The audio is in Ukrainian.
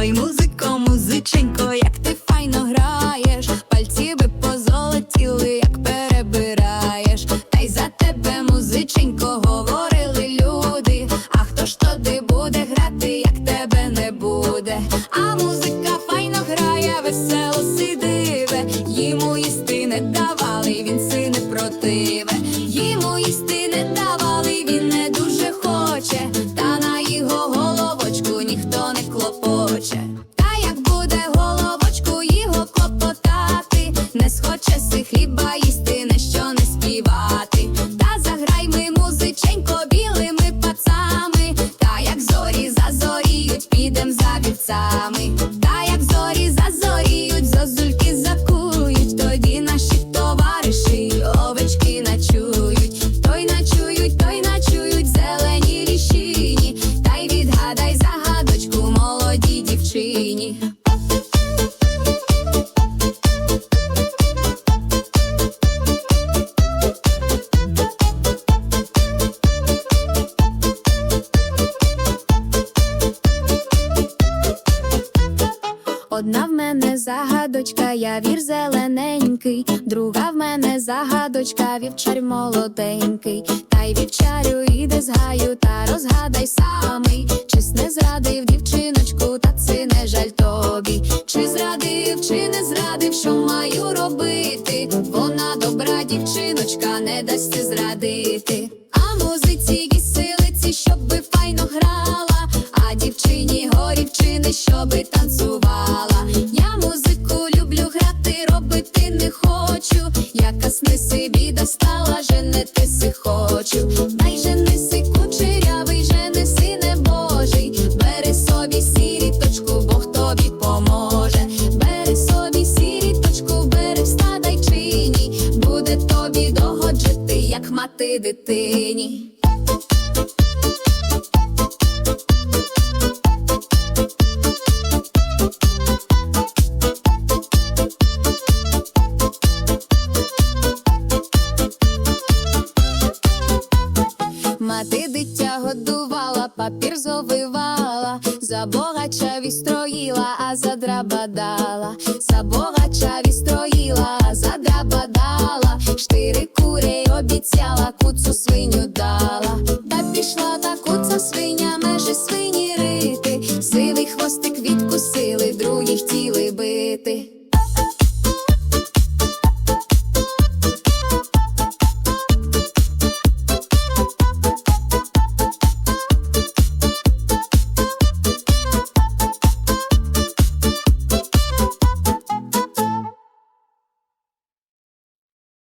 Ой, музико, музиченько, як ти файно граєш, пальці би позолотіли, як перебираєш, та й за тебе, музиченько, говорили люди. А хто ж тоді буде грати, як тебе не буде? А музика файно грає, весело не схоче си хліба їсти, на що не співати. Загадочка, я вір зелененький, друга в мене загадочка, вівчар молоденький, та й вівчарю іде з гаю, та розгадай самий, чи не зрадив дівчиночку, та це не жаль тобі, чи зрадив, чи не зрадив, що маю робити? Вона добра дівчиночка, не дасть зрадити. А музиці віселиці, щоби файно грала, дівчині горівчини, щоби танцювала. Я музику люблю грати, робити не хочу. Я касни собі достала, женити си хочу. Дай женися кучерявий, женися небожий. Бери собі сіріточку, Бог тобі поможе. Бери собі сіріточку, бери встадай чині. Буде тобі догоджити, як мати дитині. Мати дитя годувала, папір зовивала, за богача вістроїла, а за драба дала, за богача вістроїла, а за драба дала, штири курей обіцяла, куцу свиню дала, та пішла та куца свиня межі рити.